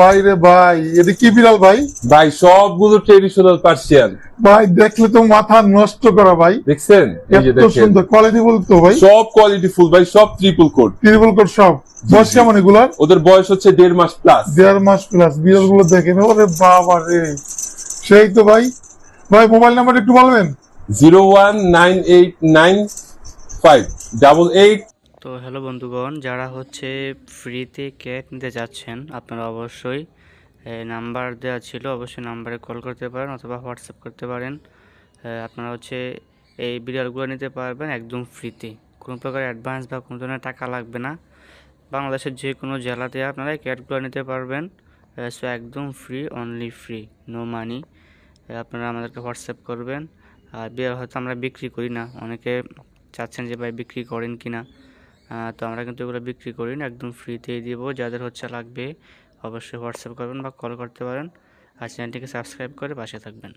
ভাই রে ভাই এটা কি বিড়াল ভাই? ভাই সবগুলো ট্রেডিশনাল পার্সিয়ান ভাই দেখলে তো মাথা নষ্ট করা ভাই। দেখছেন? এত সুন্দর কোয়ালিটি বলতো ভাই। সব কোয়ালিটি ফুল ভাই সব ট্রিপল কোড ত্রিবল কোট সব। বয়স কেমন এগুলার? ওদের বয়স হচ্ছে দেড় মাস প্লাস দেড় মাস প্লাস বিড়ালগুলো দেখেন ওরে বাবা রে। সেই তো ভাই। ভাই মোবাইল নাম্বার একটু বলবেন? Zero one nine eight nine five. Double eight তো হ্যালো বন্ধুগণ, যারা হচ্ছে ফ্রিতে ক্যাট নিতে যাচ্ছেন আপনারা অবশ্যই নাম্বার দেওয়া ছিল, অবশ্যই নাম্বারে কল করতে পারেন অথবা হোয়াটসঅ্যাপ করতে পারেন। আপনারা হচ্ছে এই বিড়ালগুলো নিতে পারবেন একদম ফ্রিতে কোনো প্রকার অ্যাডভান্স বা কোনো ধরনের টাকা লাগবে না। বাংলাদেশের যে কোনো জেলাতে আপনারা ক্যাটগুলো নিতে পারবেন। সো একদম free only free no money আপনারা আমাদেরকে হোয়াটসঅ্যাপ করবেন। আর হয়তো আমরা বিক্রি করি না। অনেকে চাচ্ছেন যে ভাই বিক্রি করেন কি না তো আমরা কিন্তু এগুলো বিক্রি করি না, একদম ফ্রিতেই দিব। যাদের হচ্ছে লাগবে, অবশ্যই হোয়াটসঅ্যাপ করবেন বা কল করতে পারেন। আর চ্যানেলটিকে সাবস্ক্রাইব করে পাশে থাকবেন।